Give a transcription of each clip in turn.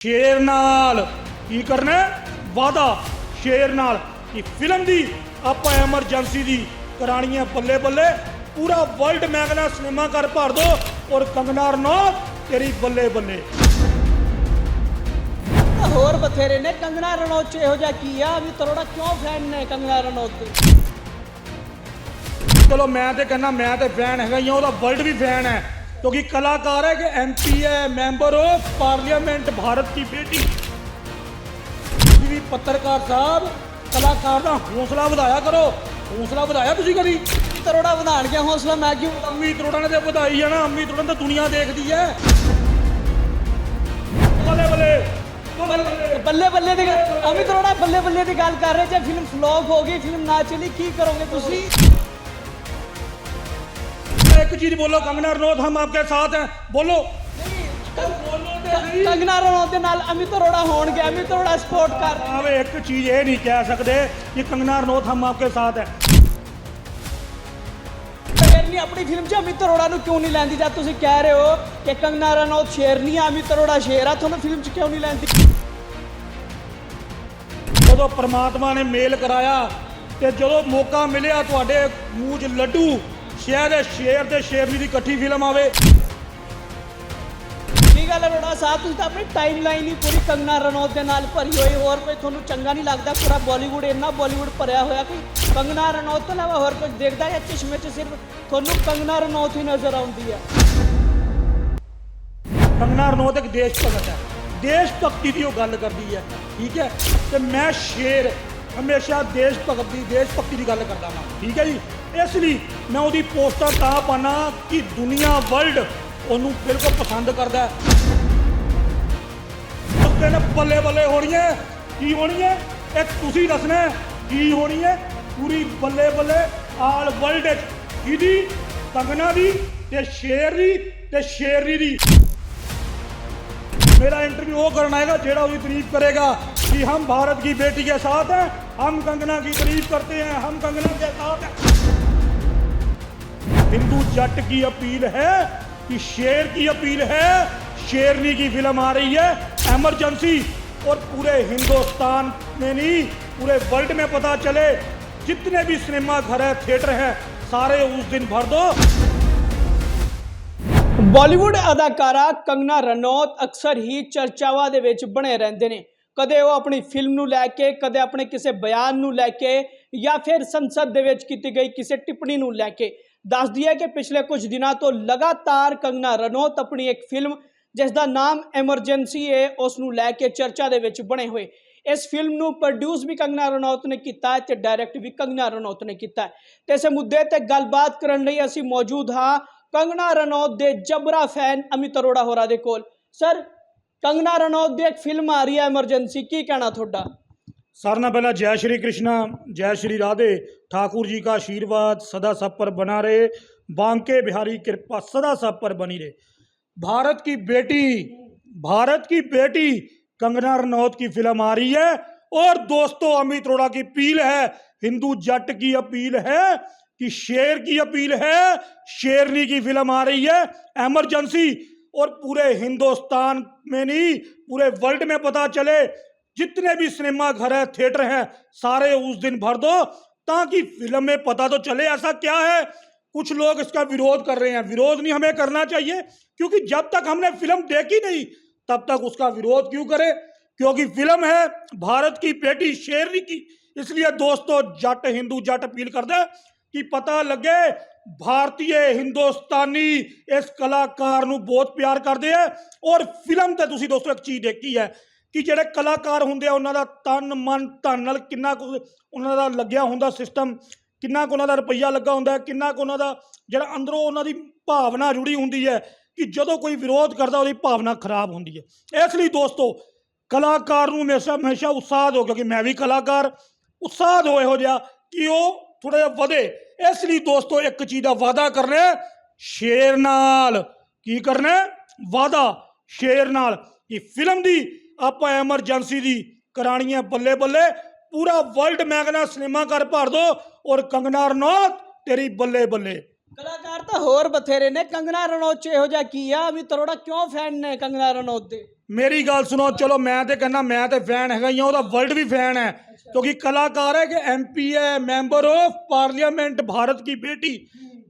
ਸ਼ੇਰ ਨਾਲ ਕੀ ਕਰਨਾ ਹੈ? ਵਾਅਦਾ ਸ਼ੇਰ ਨਾਲ ਕਿ ਫਿਲਮ ਦੀ ਆਪਾਂ ਐਮਰਜੈਂਸੀ ਦੀ ਕਰਾਣੀ ਹੈ ਬੱਲੇ ਬੱਲੇ। ਪੂਰਾ ਵਰਲਡ ਮੈਂ ਕਹਿੰਦਾ ਸਿਨੇਮਾ ਘਰ ਭਰ ਦੋ ਔਰ ਕੰਗਨਾ ਰਣੌਤ ਤੇਰੀ ਬੱਲੇ ਬੱਲੇ। ਹੋਰ ਬਥੇਰੇ ਨੇ ਕੰਗਣਾ ਰਣੌਤ ਚ ਇਹੋ ਜਿਹਾ ਕੀ ਆ? ਵੀ ਤਰੋੜਾ ਕਿਉਂ ਫੈਨ ਨੇ ਕੰਗਣਾ ਰਣੌਤ ਦੇ? ਚਲੋ ਮੈਂ ਤੇ ਕਹਿੰਦਾ ਮੈਂ ਤੇ ਫੈਨ ਹੈਗਾ ਹੀ ਹਾਂ ਉਹਦਾ ਵਰਲਡ ਵੀ ਫੈਨ ਹੈ। ਕਿਉਂਕਿ ਕਲਾਕਾਰ ਹੈ ਕਿ ਐਮਪੀ ਹੈ ਮੈਂਬਰ ਆਫ ਪਾਰਲੀਮੈਂਟ ਭਾਰਤ ਦੀ ਬੇਟੀ। ਤੁਸੀਂ ਵੀ ਪੱਤਰਕਾਰ ਸਾਹਿਬ ਕਲਾਕਾਰ ਦਾ ਹੌਸਲਾ ਵਧਾਇਆ ਕਰੋ। ਹੌਸਲਾ ਵਧਾਇਆ ਤੁਸੀਂ ਕਦੀ? ਤਰੋੜਾ ਵਧਾਣ ਗਿਆ ਹੌਸਲਾ ਮੈਂ ਕਿਉਂ? ਅੰਮੀ ਤਰੋੜਾਂ ਨੇ ਤੇ ਵਧਾਈ ਹੈ ਨਾ ਅੰਮੀ ਤਰੋੜਾਂ ਤਾਂ ਦੁਨੀਆ ਦੇਖਦੀ ਹੈ। ਬੱਲੇ ਬੱਲੇ ਬੱਲੇ ਬੱਲੇ ਦੀ ਅਮਿਤ ਤਰੋੜਾ ਬੱਲੇ ਬੱਲੇ ਦੀ ਗੱਲ ਕਰ ਰਹੇ ਜੇ ਫਿਲਮ ਫਲॉप ਹੋ ਗਈ ਫਿਲਮ ਨਾ ਚਲੀ ਕੀ ਕਰੋਗੇ ਤੁਸੀਂ? ਇੱਕ ਚੀਜ਼ ਬੋਲੋ ਕੰਗਨਾ ਰਣੌਤ ਹਮ ਆਪਕੇ ਸਾਥ हैं बोलो ਬੋਲੋ ਤੇ ਸਹੀ ਕੰਗਣਾ ਰਣੌਤ ਦੇ ਨਾਲ ਅਮਿਤ ਤਰੋੜਾ ਹੋਣਗੇ ਅਮਿਤ ਤਰੋੜਾ ਸਪੋਰਟ ਕਰ ਰਹੇ ਆਵੇ ਇੱਕ ਚੀਜ਼ ਇਹ ਨਹੀਂ ਕਹਿ ਸਕਦੇ ਕਿ ਕੰਗਨਾ ਰਣੌਤ ਹਮ ਆਪਕੇ ਸਾਥ ਹੈ ਫਿਰ ਨਹੀਂ ਆਪਣੀ ਫਿਲਮ 'ਚ ਅਮਿਤ ਤਰੋੜਾ ਨੂੰ ਕਿਉਂ ਨਹੀਂ ਲੈਂਦੀ ਜਦ ਤੁਸੀਂ ਕਹਿ ਰਹੇ ਹੋ ਕਿ ਕੰਗਨਾ ਰਣੌਤ ਸ਼ੇਰ ਨਹੀਂ ਆ ਅਮਿਤ ਤਰੋੜਾ ਸ਼ੇਰ ਆ ਤੁਹਾਨੂੰ ਫਿਲਮ 'ਚ ਕਿਉਂ ਨਹੀਂ ਲੈਂਦੀ ਜਦੋਂ ਪ੍ਰਮਾਤਮਾ ਨੇ ਮੇਲ ਕਰਾਇਆ ਤੇ ਜਦੋਂ ਮੌਕਾ ਮਿਲਿਆ ਤੁਹਾਡੇ ਮੂੰਹ 'ਚ ਲੱਡੂ ਸ਼ਹਿਰ ਦੇ ਸ਼ੇਰ ਤੇ ਸ਼ੇਰਨੀ ਦੀ ਇਕੱਠੀ ਫਿਲਮ ਆਵੇ। ਕੀ ਗੱਲ ਹੈ ਰੋੜਾ ਸਾਹਿਬ? ਤੁਸੀਂ ਤਾਂ ਆਪਣੀ ਟਾਈਮਲਾਈਨ ਹੀ ਪੂਰੀ ਕੰਗਨਾ ਰਣੌਤ ਦੇ ਨਾਲ ਭਰੀ ਹੋਈ ਹੋਰ ਕੋਈ ਤੁਹਾਨੂੰ ਚੰਗਾ ਨਹੀਂ ਲੱਗਦਾ? ਪੂਰਾ ਬਾਲੀਵੁੱਡ ਇੰਨਾ ਬਾਲੀਵੁੱਡ ਭਰਿਆ ਹੋਇਆ ਕਿ ਕੰਗਨਾ ਰਣੌਤ ਤੋਂ ਇਲਾਵਾ ਹੋਰ ਕੁਝ ਦੇਖਦਾ ਹੈ ਚਸ਼ਮੇ 'ਚ ਸਿਰਫ ਤੁਹਾਨੂੰ ਕੰਗਨਾ ਰਣੌਤ ਹੀ ਨਜ਼ਰ ਆਉਂਦੀ ਹੈ? ਕੰਗਨਾ ਰਣੌਤ ਇੱਕ ਦੇਸ਼ ਭਗਤ ਹੈ। ਦੇਸ਼ ਭਗਤੀ ਦੀ ਉਹ ਗੱਲ ਕਰਦੀ ਹੈ। ਠੀਕ ਹੈ? ਤੇ ਮੈਂ ਸ਼ੇਰ ਹਮੇਸ਼ਾ ਦੇਸ਼ ਭਗਤ ਦੀ, ਦੇਸ਼ ਭਗਤੀ ਦੀ ਗੱਲ ਕਰਦਾ ਹਾਂ ਠੀਕ ਹੈ ਜੀ? ਇਸ ਲਈ ਮੈਂ ਉਹਦੀ ਪੋਸਟਾਂ ਤਾਂ ਪਾਣਾ ਕਿ ਦੁਨੀਆ ਵਰਲਡ ਉਹਨੂੰ ਬਿਲਕੁਲ ਪਸੰਦ ਕਰਦਾ ਕੁੱਤੇ ਨੇ ਬੱਲੇ ਬੱਲੇ ਹੋਣੀ ਹੈ ਕੀ ਹੋਣੀ ਹੈ ਇਹ ਤੁਸੀਂ ਦੱਸਣਾ ਕੀ ਹੋਣੀ ਹੈ ਪੂਰੀ ਬੱਲੇ ਬੱਲੇ ਆਲ ਵਰਲਡ ਵਿੱਚ ਇਹਦੀ ਤਗਨਾ ਦੀ ਤੇ ਸ਼ੇਰ ਦੀ ਤੇ ਸ਼ੇਰੀ ਦੀ। ਮੇਰਾ ਇੰਟਰਵਿਊ ਉਹ ਕਰਨਾ ਹੈਗਾ ਜਿਹੜਾ ਉਹਦੀ ਤਾਰੀਫ ਕਰੇਗਾ। कि हम भारत की बेटी के साथ हैं हम कंगना की तारीफ करते हैं हम कंगना के साथ हैं हिंदू जट की अपील है कि शेर की अपील है शेरनी की फिल्म आ रही है एमरजेंसी और पूरे हिंदुस्तान में नहीं पूरे वर्ल्ड में पता चले जितने भी सिनेमा घर है थिएटर है सारे उस दिन भर दो ਬਾਲੀਵੁੱਡ ਅਦਾਕਾਰਾ ਕੰਗਨਾ ਰਣੌਤ ਅਕਸਰ ਹੀ ਚਰਚਾਵਾਂ ਦੇ ਵਿੱਚ ਬਣੇ ਰਹਿੰਦੇ ਨੇ ਕਦੇ ਉਹ ਆਪਣੀ ਫਿਲਮ ਨੂੰ ਲੈ ਕੇ, ਕਦੇ ਆਪਣੇ ਕਿਸੇ ਬਿਆਨ ਨੂੰ ਲੈ ਕੇ ਜਾਂ ਫਿਰ ਸੰਸਦ ਦੇ ਵਿੱਚ ਕੀਤੀ ਗਈ ਕਿਸੇ ਟਿੱਪਣੀ ਨੂੰ ਲੈ ਕੇ। ਦੱਸਦੀ ਹੈ ਕਿ ਪਿਛਲੇ ਕੁਝ ਦਿਨਾਂ ਤੋਂ ਲਗਾਤਾਰ ਕੰਗਨਾ ਰਣੌਤ ਆਪਣੀ ਇੱਕ ਫਿਲਮ ਜਿਸ ਦਾ ਨਾਮ ਐਮਰਜੈਂਸੀ ਹੈ, ਉਸ ਨੂੰ ਲੈ ਕੇ ਚਰਚਾ ਦੇ ਵਿੱਚ ਬਣੇ ਹੋਏ। ਇਸ ਫਿਲਮ ਨੂੰ ਪ੍ਰੋਡਿਊਸ ਵੀ ਕੰਗਨਾ ਰਣੌਤ ਨੇ ਕੀਤਾ ਹੈ ਤੇ ਡਾਇਰੈਕਟ ਵੀ ਕੰਗਨਾ ਰਣੌਤ ਨੇ ਕੀਤਾ ਹੈ। ਤੇ ਇਸੇ ਮੁੱਦੇ ਤੇ ਗੱਲਬਾਤ ਕਰਨ ਲਈ ਅਸੀਂ ਮੌਜੂਦ ਹਾਂ ਕੰਗਨਾ ਰਣੌਤ ਦੇ ਜਬਰਾ ਫੈਨ ਅਮਿਤ ਅਰੋੜਾ ਹੋਰਾਂ ਦੇ ਕੋਲ। ਸਰ ਕੰਗਨਾ ਰਣੌਤ ਦੀ ਇੱਕ ਫਿਲਮ ਆ ਰਹੀ ਹੈ ਐਮਰਜੈਂਸੀ ਕੀ ਕਹਿਣਾ ਤੁਹਾਡਾ सारना पहला जय श्री कृष्णा जय श्री राधे ठाकुर जी का आशीर्वाद सदा सब पर बना रहे बांके बिहारी कृपा सदा सब पर बनी रहे भारत की बेटी भारत की बेटी कंगना रनौत की फिल्म आ रही है और दोस्तों अमित अरोड़ा की अपील है हिंदू जट की अपील है कि शेर की अपील है शेरनी की फिल्म आ रही है एमरजेंसी और पूरे हिंदुस्तान में नहीं, पूरे वर्ल्ड में पता चले, जितने भी सिनेमा घर है थिएटर हैं, सारे उस दिन भर दो, ताकि फ़िल्म में पता तो चले ऐसा क्या है। कुछ लोग इसका विरोध कर रहे हैं। विरोध नहीं हमें करना चाहिए, क्योंकि जब तक हमने फ़िल्म देखी नहीं, तब तक उसका विरोध क्यों करें? क्योंकि फ़िल्म है, भारत की बेटी शेरनी की। इसलिए दोस्तों, जट हिंदू जट अपील कर दे कि पता लगे ਭਾਰਤੀਏ ਹਿੰਦੁਸਤਾਨੀ ਇਸ ਕਲਾਕਾਰ ਨੂੰ ਬਹੁਤ ਪਿਆਰ ਕਰਦੇ ਆ ਔਰ ਫਿਲਮ ਤੇ ਤੁਸੀਂ ਦੋਸਤੋ ਇੱਕ ਚੀਜ਼ ਦੇਖੀ ਹੈ ਕਿ ਜਿਹੜੇ ਕਲਾਕਾਰ ਹੁੰਦੇ ਆ, ਉਹਨਾਂ ਦਾ ਤਨ, ਮਨ, ਧਨ ਨਾਲ ਕਿੰਨਾ ਕੁ ਉਹਨਾਂ ਦਾ ਲੱਗਿਆ ਹੁੰਦਾ ਸਿਸਟਮ ਕਿੰਨਾ ਕੁ ਉਹਨਾਂ ਦਾ ਰੁਪਈਆ ਲੱਗਾ ਹੁੰਦਾ, ਕਿੰਨਾ ਕੁ ਉਹਨਾਂ ਦਾ ਜਿਹੜਾ ਅੰਦਰੋਂ ਉਹਨਾਂ ਦੀ ਭਾਵਨਾ ਜੁੜੀ ਹੁੰਦੀ ਹੈ ਕਿ ਜਦੋਂ ਕੋਈ ਵਿਰੋਧ ਕਰਦਾ, ਉਹਦੀ ਭਾਵਨਾ ਖਰਾਬ ਹੁੰਦੀ ਹੈ। ਇਸ ਲਈ ਦੋਸਤੋ, ਕਲਾਕਾਰ ਨੂੰ ਹਮੇਸ਼ਾ ਹਮੇਸ਼ਾ ਉਤਸ਼ਾਹ ਦਿਓ ਕਿਉਂਕਿ ਮੈਂ ਵੀ ਕਲਾਕਾਰ ਉਤਸ਼ਾਹ ਦਿਓ ਇਹੋ ਜਿਹਾ ਕਿ ਉਹ ਥੋੜਾ ਜਿਹਾ ਵਧੇ, ਇਸ ਲਈ ਦੋਸਤੋ ਇੱਕ ਚੀਜ਼ ਦਾ ਵਾਅਦਾ ਕਰਨਾ ਸ਼ੇਰ ਨਾਲ। ਕੀ ਕਰਨਾ ਵਾਅਦਾ, ਸ਼ੇਰ ਨਾਲ। ਕਿ ਫਿਲਮ ਦੀ ਆਪਾਂ ਐਮਰਜੈਂਸੀ ਦੀ ਕਰਾਣੀ ਹੈ ਬੱਲੇ ਬੱਲੇ। ਪੂਰਾ ਵਰਲਡ ਮੈਂ ਕਹਿੰਦਾ ਸਿਨੇਮਾ ਘਰ ਭਰ ਦੋ ਔਰ ਕੰਗਨਾ ਰਣੌਤ ਤੇਰੀ ਬੱਲੇ ਬੱਲੇ। ਕਲਾਕਾਰ ਤਾਂ ਹੋਰ ਬਥੇਰੇ ਨੇ ਕੰਗਨਾ ਰਣੌਤ ਚ ਇਹੋ ਜਿਹਾ ਕੀ ਆ ਅਮਿਤ ਅਰੋੜਾ ਕਿਉਂ ਫੈਨ ਨੇ ਕੰਗਨਾ ਰਣੌਤ ਦੇ? ਮੇਰੀ ਗੱਲ ਸੁਣੋ ਚਲੋ ਮੈਂ ਤੇ ਕਹਿੰਦਾ ਮੈਂ ਤੇ ਫੈਨ ਹੈਗਾ ਹੀ ਹਾਂ ਉਹਦਾ ਵਰਲਡ ਵੀ ਫੈਨ ਹੈ। ਕਿਉਂਕਿ ਕਲਾਕਾਰ ਹੈ ਕਿ ਐਮਪੀ ਹੈ ਮੈਂਬਰ ਆਫ ਪਾਰਲੀਮੈਂਟ ਭਾਰਤ ਕੀ ਬੇਟੀ।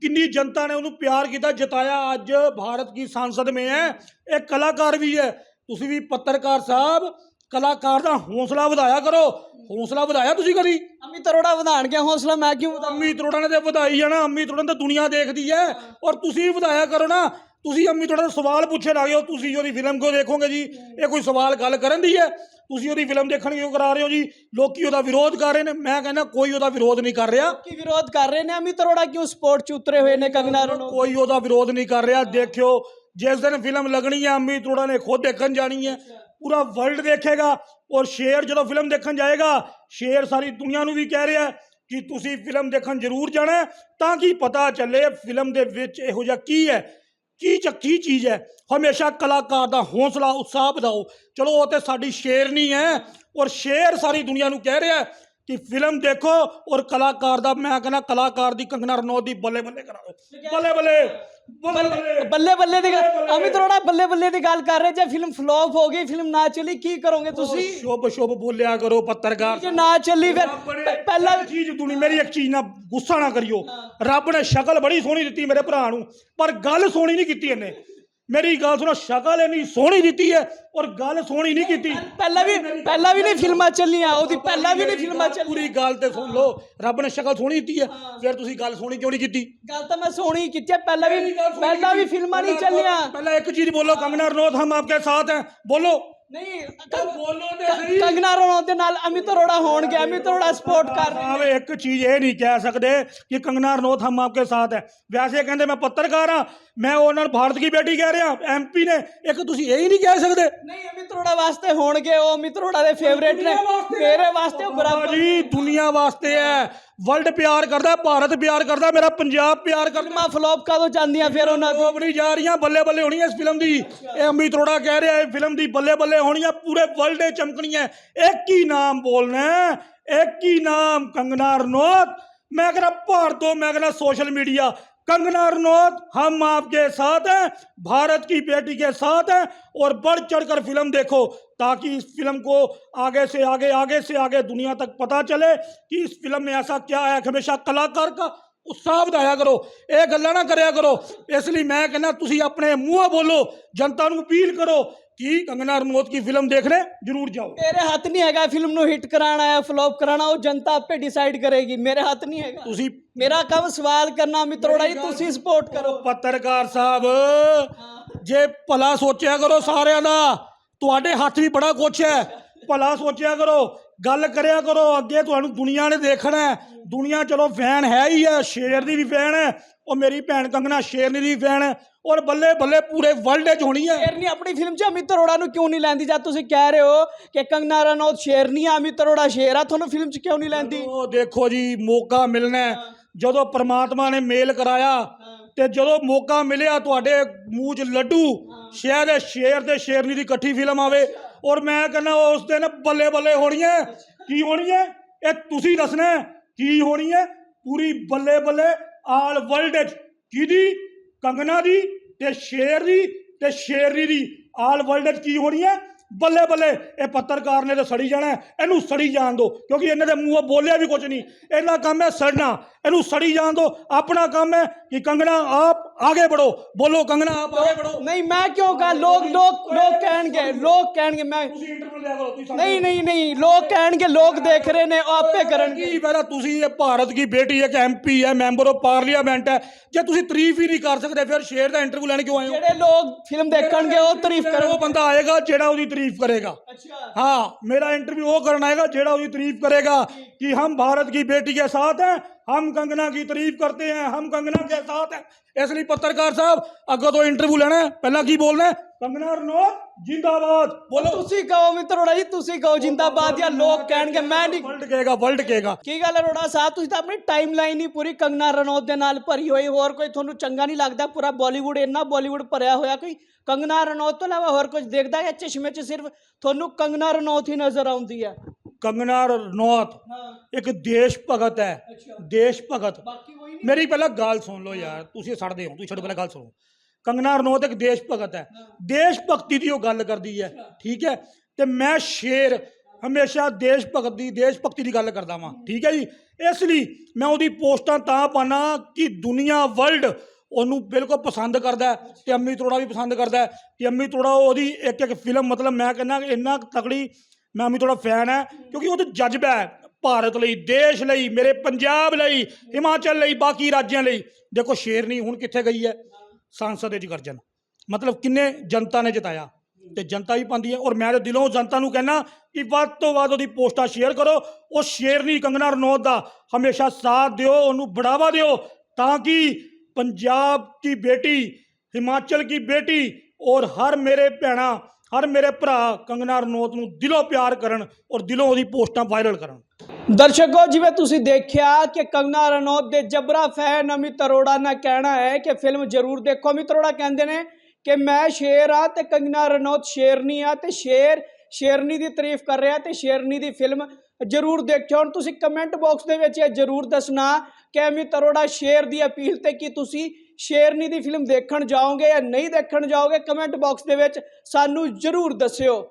ਕਿੰਨੀ ਜਨਤਾ ਨੇ ਉਹਨੂੰ ਪਿਆਰ ਕੀਤਾ ਜਿਤਾਇਆ ਅੱਜ ਭਾਰਤ ਕੀ ਸੰਸਦ ਮੇਂ ਹੈ ਇਹ ਕਲਾਕਾਰ ਵੀ ਹੈ। ਤੁਸੀਂ ਵੀ ਪੱਤਰਕਾਰ ਸਾਹਿਬ ਕਲਾਕਾਰ ਦਾ ਹੌਸਲਾ ਵਧਾਇਆ ਕਰੋ। ਹੌਸਲਾ ਵਧਾਇਆ ਤੁਸੀਂ ਕਦੀ? ਅਮਿਤ ਅਰੋੜਾ ਵਧਾਣਗੇ ਹੌਸਲਾ ਮੈਂ ਕਿਉਂ ਵਧਾਵਾਂ? ਅੰਮੀ ਤਰੋੜਾ ਨੇ ਤੇ ਵਧਾਈ ਜਾਣਾ ਅੰਮੀ ਤਰੋੜਾ ਤਾਂ ਦੁਨੀਆ ਦੇਖਦੀ ਹੈ ਔਰ ਤੁਸੀਂ ਵਧਾਇਆ ਕਰੋ ਨਾ। ਤੁਸੀਂ ਅੰਮੀ ਤਰੋੜਾ ਤੋਂ ਸਵਾਲ ਪੁੱਛਣ ਆ ਗਏ ਹੋ ਤੁਸੀਂ ਉਹਦੀ ਫਿਲਮ ਕਿਉਂ ਦੇਖੋਗੇ ਜੀ? ਇਹ ਕੋਈ ਸਵਾਲ ਗੱਲ ਕਰਨ ਦੀ ਹੈ ਤੁਸੀਂ ਉਹਦੀ ਫਿਲਮ ਦੇਖਣ ਕਿਉਂ ਕਰਾ ਰਹੇ ਹੋ ਜੀ? ਲੋਕੀ ਉਹਦਾ ਵਿਰੋਧ ਕਰ ਰਹੇ ਨੇ। ਮੈਂ ਕਹਿੰਦਾ ਕੋਈ ਉਹਦਾ ਵਿਰੋਧ ਨਹੀਂ ਕਰ ਰਿਹਾ। ਕੀ ਵਿਰੋਧ ਕਰ ਰਹੇ ਨੇ। ਅਮਿਤ ਅਰੋੜਾ ਕਿਉਂ ਸਪੋਰਟ ਚ ਉਤਰੇ ਹੋਏ ਨੇ ਕੰਗਨਾ ਰਣੌਤ ਕੋਈ ਉਹਦਾ ਵਿਰੋਧ ਨਹੀਂ ਕਰ ਰਿਹਾ। ਦੇਖਿਓ ਜਿਸ ਦਿਨ ਫਿਲਮ ਲੱਗਣੀ ਹੈ ਅੰਮੀ ਤਰੋੜਾ ਨੇ ਖੁਦ ਦੇਖਣ ਜਾਣੀ ਹੈ ਪੂਰਾ ਵਰਲਡ ਦੇਖੇਗਾ ਔਰ ਸ਼ੇਰ ਜਦੋਂ ਫਿਲਮ ਦੇਖਣ ਜਾਏਗਾ, ਸ਼ੇਰ ਸਾਰੀ ਦੁਨੀਆ ਨੂੰ ਵੀ ਕਹਿ ਰਿਹਾ ਕਿ ਤੁਸੀਂ ਫਿਲਮ ਦੇਖਣ ਜ਼ਰੂਰ ਜਾਣਾ ਤਾਂ ਕਿ ਪਤਾ ਚੱਲੇ ਫਿਲਮ ਦੇ ਵਿੱਚ ਇਹੋ ਜਿਹਾ ਕੀ ਹੈ, ਕੀ ਚੱਕੀ ਚੀਜ਼ ਹੈ। ਹਮੇਸ਼ਾ ਕਲਾਕਾਰ ਦਾ ਹੌਸਲਾ, ਉਤਸ਼ਾਹ ਵਧਾਓ। ਚਲੋ, ਉਹ ਤੇ ਸਾਡੀ ਸ਼ੇਰ ਨਹੀਂ ਹੈ, ਔਰ ਸ਼ੇਰ ਸਾਰੀ ਦੁਨੀਆ ਨੂੰ ਕਹਿ ਰਿਹਾ ਕਿ ਫਿਲਮ ਦੇਖੋ, ਔਰ ਕਲਾਕਾਰ ਦਾ, ਮੈਂ ਕਹਿੰਦਾ ਕਲਾਕਾਰ ਦੀ ਕੰਗਨਾ ਰਣੌਤ ਦੀ ਬੱਲੇ ਬੱਲੇ ਕਰਾਓ ਬੱਲੇ ਬੱਲੇ ਬੱਲੇ। ਬੱਲੇ ਬੱਲੇ ਦੀ ਗੱਲ ਅਮਿਤ ਅਰੋੜਾ ਬੱਲੇ ਬੱਲੇ ਦੀ ਗੱਲ ਕਰ ਰਹੇ ਜੇ ਫਿਲਮ ਫਲॉप ਹੋ ਗਈ ਫਿਲਮ ਨਾ ਚੱਲੀ ਕੀ ਕਰੋਗੇ ਤੁਸੀਂ? ਸ਼ੁਭ ਸ਼ੁਭ ਬੋਲਿਆ ਕਰੋ ਪੱਤਰਕਾਰ। ਜੇ ਨਾ ਚੱਲੀ ਫਿਰ ਪਹਿਲਾਂ ਚੀਜ਼ ਦੁਨੀ ਮੇਰੀ ਇੱਕ ਚੀਜ਼ ਨਾਲ ਗੁੱਸਾ ਨਾ ਕਰਿਓ। ਰੱਬ ਨੇ ਸ਼ਕਲ ਬੜੀ ਸੋਹਣੀ ਦਿੱਤੀ ਮੇਰੇ ਭਰਾ ਨੂੰ ਪਰ ਗੱਲ ਸੋਹਣੀ ਨਹੀਂ ਕੀਤੀ ਇਹਨੇ। ਮੇਰੀ ਗੱਲ ਸੁਣੋ ਸ਼ਕਲ ਇੰਨੀ ਸੋਹਣੀ ਦਿੱਤੀ ਹੈ ਔਰ ਗੱਲ ਸੋਹਣੀ ਨਹੀਂ ਕੀਤੀ। ਪਹਿਲਾਂ ਵੀ ਪਹਿਲਾਂ ਵੀ ਨਹੀਂ ਫਿਲਮਾਂ ਚੱਲੀਆਂ ਉਹਦੀ ਪਹਿਲਾਂ ਵੀ ਨਹੀਂ ਫਿਲਮਾਂ ਚੱਲੀਆਂ। ਪੂਰੀ ਗੱਲ ਤੇ ਸੁਣ ਲਓ ਰੱਬ ਨੇ ਸ਼ਕਲ ਸੋਹਣੀ ਦਿੱਤੀ ਹੈ ਫਿਰ ਤੁਸੀਂ ਗੱਲ ਸੋਹਣੀ ਕਿਉਂ ਨਹੀਂ ਕੀਤੀ? ਗੱਲ ਤਾਂ ਮੈਂ ਸੋਹਣੀ ਕੀਤੀ ਹੈ, ਪਹਿਲਾਂ ਵੀ ਪਹਿਲਾਂ ਵੀ ਫਿਲਮਾਂ ਨਹੀਂ ਚੱਲੀਆਂ। ਪਹਿਲਾਂ ਇੱਕ ਚੀਜ਼ ਬੋਲੋ ਕੰਗਨਾ ਰਣੌਤ ਹਮ ਆਪਕੇ ਸਾਥ हैं ਬੋਲੋ। ਨਹੀਂ ਬੋਲੋ ਤੇ ਸਹੀ। ਕੰਗਨਾ ਰਣੌਤ ਦੇ ਨਾਲ ਅਮਿਤ ਅਰੋੜਾ ਹੋਣਗੇ ਅਮਿਤ ਅਰੋੜਾ ਸਪੋਰਟ ਕਰ ਰਹੇ। ਸਾਹਿਬ ਇੱਕ ਚੀਜ਼ ਇਹ ਨਹੀਂ ਕਹਿ ਸਕਦੇ ਕਿ ਕੰਗਨਾ ਰਣੌਤ ਹਮ ਆਪਕੇ ਸਾਥ ਹੈ। ਵੈਸੇ ਕਹਿੰਦੇ ਮੈਂ ਪੱਤਰਕਾਰ ਹਾਂ ਮੈਂ ਉਹਨਾਂ ਨੂੰ ਭਾਰਤ ਕੀ ਬੇਟੀ ਕਹਿ ਰਿਹਾ ਐਮਪੀ ਨੇ ਇੱਕ ਤੁਸੀਂ ਇਹ ਹੀ ਨਹੀਂ ਕਹਿ ਸਕਦੇ। ਨਹੀਂ ਅਮਿਤ ਅਰੋੜਾ ਵਾਸਤੇ ਹੋਣਗੇ ਉਹ ਅਮਿਤ ਅਰੋੜਾ ਦੇ ਫੇਵਰੇਟ ਨੇ। ਮੇਰੇ ਵਾਸਤੇ ਉਹ ਬਾਬਾ ਬਰਾਬਰ ਜੀ ਦੁਨੀਆ ਵਾਸਤੇ ਹੈ। ਵਰਲਡ ਪਿਆਰ ਕਰਦਾ ਭਾਰਤ ਪਿਆਰ ਕਰਦਾ ਮੇਰਾ ਪੰਜਾਬ ਪਿਆਰ ਕਰਦਾ। ਫਿਲਮਾਂ ਫਲॉप ਕਦੋਂ ਜਾਂਦੀਆਂ ਫਿਰ ਉਹਨਾਂ ਦੀ? ਬਣੀ ਜਾ ਰਹੀਆਂ ਬੱਲੇ ਬੱਲੇ ਹੋਣੀ ਇਸ ਫਿਲਮ ਦੀ। ਇਹ ਅੰਮੀ ਅਰੋੜਾ ਕਹਿ ਰਿਹਾ ਇਹ ਫਿਲਮ ਦੀ ਬੱਲੇ ਬੱਲੇ ਹੋਣੀ ਹੈ ਪੂਰੇ ਵਰਲਡ 'ਚ ਚਮਕਣੀ ਹੈ ਇੱਕ ਹੀ ਨਾਮ ਬੋਲਣਾ ਇੱਕ ਹੀ ਨਾਮ ਕੰਗਨਾ ਰਣੌਤ ਮੈਂ ਕਹਿੰਦਾ ਭਾਰਤ ਤੋਂ ਮੈਂ ਕਹਿੰਦਾ सोशल मीडिया कंगना रनौत हम आपके साथ हैं भारत की बेटी के साथ हैं और बढ़ चढ़कर फिल्म देखो ताकि इस फिल्म को आगे से आगे आगे से आगे दुनिया तक पता चले कि इस फिल्म में ऐसा क्या है कि हमेशा कलाकार का ਉਤਸ਼ਾਹ ਵਧਾਇਆ ਕਰੋ ਇਹ ਗੱਲਾਂ ਨਾ ਕਰਿਆ ਕਰੋ ਇਸ ਲਈ ਮੈਂ ਕਹਿੰਦਾ ਤੁਸੀਂ ਆਪਣੇ ਮੂੰਹੋਂ ਬੋਲੋ ਜਨਤਾ ਨੂੰ ਅਪੀਲ ਕਰੋ ਕਿ ਕੰਗਨਾ ਰਣੌਤ ਕੀ ਫਿਲਮ ਦੇਖਣੇ ਜ਼ਰੂਰ ਜਾਓ। ਮੇਰੇ ਹੱਥ ਨਹੀਂ ਹੈਗਾ ਫਿਲਮ ਨੂੰ ਹਿੱਟ ਕਰਾਣਾ ਹੈ ਫਲॉप ਕਰਾਣਾ ਉਹ ਜਨਤਾ ਆਪੇ ਡਿਸਾਈਡ ਕਰੇਗੀ। ਮੇਰੇ ਹੱਥ ਨਹੀਂ ਹੈਗਾ। ਤੁਸੀਂ ਮੇਰਾ ਕੰਮ ਸਵਾਲ ਕਰਨਾ ਅਮਿਤ ਅਰੋੜਾ ਜੀ ਤੁਸੀਂ ਸਪੋਰਟ ਕਰੋ। ਪੱਤਰਕਾਰ ਸਾਹਿਬ ਜੇ ਭਲਾ ਸੋਚਿਆ ਕਰੋ ਸਾਰਿਆਂ ਦਾ ਤੁਹਾਡੇ ਹੱਥ ਵੀ ਬੜਾ ਕੁਛ ਹੈ। ਭਲਾ ਸੋਚਿਆ ਕਰੋ ਗੱਲ ਕਰਿਆ ਕਰੋ ਅੱਗੇ ਤੁਹਾਨੂੰ ਦੁਨੀਆ ਨੇ ਦੇਖਣਾ ਹੈ। ਦੁਨੀਆ ਚਲੋ ਫੈਨ ਹੈ ਹੀ ਹੈ ਸ਼ੇਰ ਦੀ ਵੀ ਫੈਨ ਹੈ ਉਹ ਮੇਰੀ ਭੈਣ ਕੰਗਨਾ ਸ਼ੇਰਨੀ ਦੀ ਫੈਨ ਹੈ ਔਰ ਬੱਲੇ ਬੱਲੇ ਪੂਰੇ ਵਰਲਡ 'ਚ ਹੋਣੀ ਹੈ। ਸ਼ੇਰਨੀ ਆਪਣੀ ਫਿਲਮ 'ਚ ਅਮਿਤ ਅਰੋੜਾ ਨੂੰ ਕਿਉਂ ਨਹੀਂ ਲੈਂਦੀ? ਜਦ ਤੁਸੀਂ ਕਹਿ ਰਹੇ ਹੋ ਕਿ ਕੰਗਨਾ ਰਣੌਤ ਸ਼ੇਰਨੀ ਆ ਅਮਿਤ ਅਰੋੜਾ ਸ਼ੇਰ ਆ ਤੁਹਾਨੂੰ ਫਿਲਮ 'ਚ ਕਿਉਂ ਨਹੀਂ ਲੈਂਦੀ? ਉਹ ਦੇਖੋ ਜੀ ਮੌਕਾ ਮਿਲਣਾ। ਜਦੋਂ ਪ੍ਰਮਾਤਮਾ ਨੇ ਮੇਲ ਕਰਾਇਆ ਤੇ ਜਦੋਂ ਮੌਕਾ ਮਿਲਿਆ ਤੁਹਾਡੇ ਮੂੰਹ 'ਚ ਲੱਡੂ ਸ਼ਹਿਰ ਦੇ ਸ਼ੇਰ ਤੇ ਸ਼ੇਰਨੀ ਦੀ ਇਕੱਠੀ ਫਿਲਮ ਆਵੇ ਔਰ ਮੈਂ ਕਹਿੰਦਾ ਉਸ ਦਿਨ ਬੱਲੇ ਬੱਲੇ ਹੋਣੀ ਹੈ। ਕੀ ਹੋਣੀ ਹੈ? ਇਹ ਤੁਸੀਂ ਦੱਸਣਾ ਕੀ ਹੋਣੀ ਹੈ? ਪੂਰੀ ਬੱਲੇ ਬੱਲੇ ਆਲ ਵਰਲਡ 'ਚ ਕਿਹਦੀ? ਕੰਗਨਾ ਦੀ ਤੇ ਸ਼ੇਰ ਦੀ ਤੇ ਸ਼ੇਰਨੀ ਦੀ ਆਲ ਵਰਲਡ 'ਚ ਕੀ ਹੋਣੀ ਹੈ? ਬੱਲੇ ਬੱਲੇ। ਇਹ ਪੱਤਰਕਾਰ ਨੇ ਤਾਂ ਸੜੀ ਜਾਣਾ ਇਹਨੂੰ ਸੜੀ ਜਾਣ ਦਿਓ, ਕਿਉਂਕਿ ਇਹਨਾਂ ਦੇ ਮੂੰਹੋਂ ਬੋਲਿਆ ਵੀ ਕੁਝ ਨਹੀਂ। ਇਹਦਾ ਕੰਮ ਹੈ ਸੜਨਾ। ਇਹਨੂੰ ਸੜੀ ਜਾਣ ਦਿਓ। ਆਪਣਾ ਕੰਮ ਹੈ ਕਿ ਕੰਗਣਾ ਆਪ ਆਗੇ ਬੜੋ ਬੋਲੋ ਕੰਗਣਾ ਆਪ ਆਗੇ ਬੜੋ ਨਹੀਂ ਮੈਂ ਕਿਉਂ ਕਹਾਂ ਲੋਕ ਲੋਕ ਲੋਕ ਕਹਿਣਗੇ ਲੋਕ ਕਹਿਣਗੇ ਮੈਂ ਤੁਸੀਂ ਇੰਟਰਵਿਊ ਲਿਆ ਕਰੋ ਤੁਸੀਂ ਸਾਡੇ ਨਹੀਂ ਨਹੀਂ ਨਹੀਂ ਲੋਕ ਕਹਿਣਗੇ ਲੋਕ ਦੇਖ ਰਹੇ ਨੇ ਉਹ ਆਪੇ ਕਰਨਗੇ ਕੀ ਪਹਿਲਾਂ ਤੁਸੀਂ ਇਹ ਭਾਰਤ ਦੀ ਬੇਟੀ ਹੈ ਕਿ ਐਮਪੀ ਹੈ ਮੈਂਬਰ ਆਫ ਪਾਰਲੀਮੈਂਟ ਹੈ ਜੇ ਤੁਸੀਂ ਤਾਰੀਫ ਹੀ ਨਹੀਂ ਕਰ ਸਕਦੇ ਫਿਰ ਸ਼ੇਰ ਦਾ ਇੰਟਰਵਿਊ ਲੈਣ ਕਿਉਂ ਆਏ ਹੋ ਜਿਹੜੇ ਲੋਕ ਫਿਲਮ ਦੇਖਣਗੇ ਉਹ ਤਾਰੀਫ ਫਿਰ ਕਰਨਗੇ ਉਹ ਬੰਦਾ ਆਏਗਾ ਜਿਹੜਾ ਉਹਦੀ ਤਾਰੀਫ ਕਰੇਗਾ ਅੱਛਾ हाँ मेरा इंटरव्यू वो करना आएगा जेड़ा उसकी तारीफ करेगा कि हम भारत की बेटी के साथ हैं हम कंगना की तारीफ करते हैं हम कंगना के साथ हैं इसलिए पत्रकार साहब अगर तो इंटरव्यू लेना है पहला की बोलना है कंगना रनौत जिंदाबाद बोलो ਤੁਸੀਂ ਕਹੋ ਮਿੱਤਰ ਅਰੋੜਾ ਜੀ ਤੁਸੀਂ ਕਹੋ ਜਿੰਦਾਬਾਦ ਜਾਂ ਲੋਕ ਕਹਿਣਗੇ ਮੈਂ ਨਹੀਂ वर्ल्ड कहेगा वर्ल्ड कहेगा ਕੀ ਗੱਲ ਹੈ ਅਰੋੜਾ ਸਾਹਿਬ ਤੁਸੀਂ ਤਾਂ ਆਪਣੀ ਟਾਈਮਲਾਈਨ ਹੀ ਪੂਰੀ ਕੰਗਨਾ ਰਣੌਤ ਦੇ ਨਾਲ ਭਰੀ ਹੋਈ ਹੋਰ ਕੋਈ ਤੁਹਾਨੂੰ ਚੰਗਾ ਨਹੀਂ ਲੱਗਦਾ ਪੂਰਾ ਬਾਲੀਵੁੱਡ ਇੰਨਾ ਬਾਲੀਵੁੱਡ ਭਰਿਆ ਹੋਇਆ ਕੋਈ ਕੰਗਨਾ ਰਣੌਤ ਤੋਂ ਇਲਾਵਾ ਹੋਰ ਕੁਝ ਦੇਖਦਾ ਹੈ ਚਸ਼ਮੇ 'ਚ ਸਿਰਫ ਤੁਹਾਨੂੰ ਕੰਗਨਾ ਰਣੌਤ ਹੀ ਨਜ਼ਰ ਆਉਂਦੀ ਹੈ ਕੰਗਨਾ ਰਣੌਤ। ਹਾਂ। ਇੱਕ ਦੇਸ਼ ਭਗਤ ਹੈ। ਦੇਸ਼ ਭਗਤ। ਮੇਰੀ ਪਹਿਲਾਂ ਗੱਲ ਸੁਣ ਲਓ ਯਾਰ। ਤੁਸੀਂ ਛੱਡਦੇ ਹੋ। ਤੁਸੀਂ ਛੱਡੋ ਪਹਿਲਾਂ ਗੱਲ ਸੁਣੋ। ਕੰਗਨਾ ਰਣੌਤ ਇੱਕ ਦੇਸ਼ ਭਗਤ ਹੈ। ਦੇਸ਼ ਭਗਤੀ ਦੀ ਉਹ ਗੱਲ ਕਰਦੀ ਹੈ। ਠੀਕ ਹੈ? ਤੇ ਮੈਂ ਸ਼ੇਰ ਹਮੇਸ਼ਾ ਦੇਸ਼ ਭਗਤ ਦੀ ਦੇਸ਼ ਭਗਤੀ ਦੀ ਗੱਲ ਕਰਦਾ ਵਾਂ। ਠੀਕ ਹੈ ਜੀ? ਇਸ ਲਈ ਮੈਂ ਉਹਦੀ ਪੋਸਟਾਂ ਤਾਂ ਪਾਣਾ ਕਿ ਦੁਨੀਆ ਵਰਲਡ ਉਹਨੂੰ ਬਿਲਕੁਲ ਪਸੰਦ ਕਰਦਾ ਤੇ ਅੰਮੀ ਤੋੜਾ ਵੀ ਪਸੰਦ ਕਰਦਾ ਕਿ ਅੰਮੀ ਤੋੜਾ ਉਹਦੀ ਇੱਕ ਇੱਕ ਫਿਲਮ ਮਤਲਬ ਮੈਂ ਕਹਿੰਦਾ ਇੰਨਾ ਤਕੜੀ ਮੈਂ ਵੀ ਤੁਹਾਡਾ ਫੈਨ ਹੈ, ਕਿਉਂਕਿ ਉਹ ਤੇ ਜਜ਼ਬਾ ਹੈ, ਭਾਰਤ ਲਈ, ਦੇਸ਼ ਲਈ, ਮੇਰੇ ਪੰਜਾਬ ਲਈ, ਹਿਮਾਚਲ ਲਈ, ਬਾਕੀ ਰਾਜਾਂ ਲਈ। ਦੇਖੋ ਸ਼ੇਰਨੀ ਹੁਣ ਕਿੱਥੇ ਗਈ ਹੈ? ਸੰਸਦ ਵਿੱਚ ਗਰਜਨ ਮਤਲਬ ਕਿੰਨੇ ਜਨਤਾ ਨੇ ਜਿਤਾਇਆ, ਤੇ ਜਨਤਾ ਵੀ ਪਾਉਂਦੀ ਹੈ, ਔਰ ਮੈਂ ਤੇ ਦਿਲੋਂ ਜਨਤਾ ਨੂੰ ਕਹਿਣਾ ਕਿ ਵੱਧ ਤੋਂ ਵੱਧ ਉਹਦੀ ਪੋਸਟਾਂ ਸ਼ੇਅਰ ਕਰੋ, ਉਹ ਸ਼ੇਰਨੀ ਕੰਗਨਾ ਰਣੌਤ ਦਾ, ਹਮੇਸ਼ਾ ਸਾਥ ਦਿਓ, ਉਹਨੂੰ ਬੜਾਵਾ ਦਿਓ, ਤਾਂ ਕਿ ਪੰਜਾਬ ਦੀ ਬੇਟੀ, ਹਿਮਾਚਲ ਦੀ ਬੇਟੀ, ਔਰ ਹਰ ਮੇਰੇ ਭੈਣਾਂ ਹਰ ਮੇਰੇ ਭਰਾ ਕੰਗਨਾ ਰਣੌਤ ਨੂੰ ਦਿਲੋਂ ਪਿਆਰ ਕਰਨ ਔਰ ਦਿਲੋਂ ਉਹਦੀ ਪੋਸਟਾਂ ਵਾਇਰਲ ਕਰਨ। ਦਰਸ਼ਕੋ, ਜਿਵੇਂ ਤੁਸੀਂ ਦੇਖਿਆ ਕਿ ਕੰਗਨਾ ਰਣੌਤ ਦੇ ਜਬਰਾ ਫੈਨ ਅਮਿਤ ਅਰੋੜਾ ਦਾ ਕਹਿਣਾ ਹੈ ਕਿ ਫਿਲਮ ਜ਼ਰੂਰ ਦੇਖੋ। ਅਮਿਤ ਅਰੋੜਾ ਕਹਿੰਦੇ ਨੇ ਕਿ ਮੈਂ ਸ਼ੇਰ ਆ ਤੇ ਕੰਗਨਾ ਰਣੌਤ ਸ਼ੇਰਨੀ ਆ ਤੇ ਸ਼ੇਰ ਸ਼ੇਰਨੀ ਦੀ ਤਾਰੀਫ ਕਰ ਰਿਹਾ ਤੇ ਸ਼ੇਰਨੀ ਦੀ ਫਿਲਮ ਜ਼ਰੂਰ ਦੇਖਿਓ। ਹੁਣ ਤੁਸੀਂ ਕਮੈਂਟ ਬਾਕਸ ਦੇ ਵਿੱਚ ਇਹ ਜ਼ਰੂਰ ਦੱਸਣਾ ਕਿ ਅਮਿਤ ਅਰੋੜਾ ਸ਼ੇਰ ਦੀ ਅਪੀਲ ਤੇ ਕੀ ਤੁਸੀਂ ਸ਼ੇਰਨੀ ਦੀ ਫਿਲਮ ਦੇਖਣ ਜਾਓਗੇ ਜਾਂ ਨਹੀਂ ਦੇਖਣ ਜਾਓਗੇ, ਕਮੈਂਟ ਬਾਕਸ ਦੇ ਵਿੱਚ ਸਾਨੂੰ ਜ਼ਰੂਰ ਦੱਸਿਓ।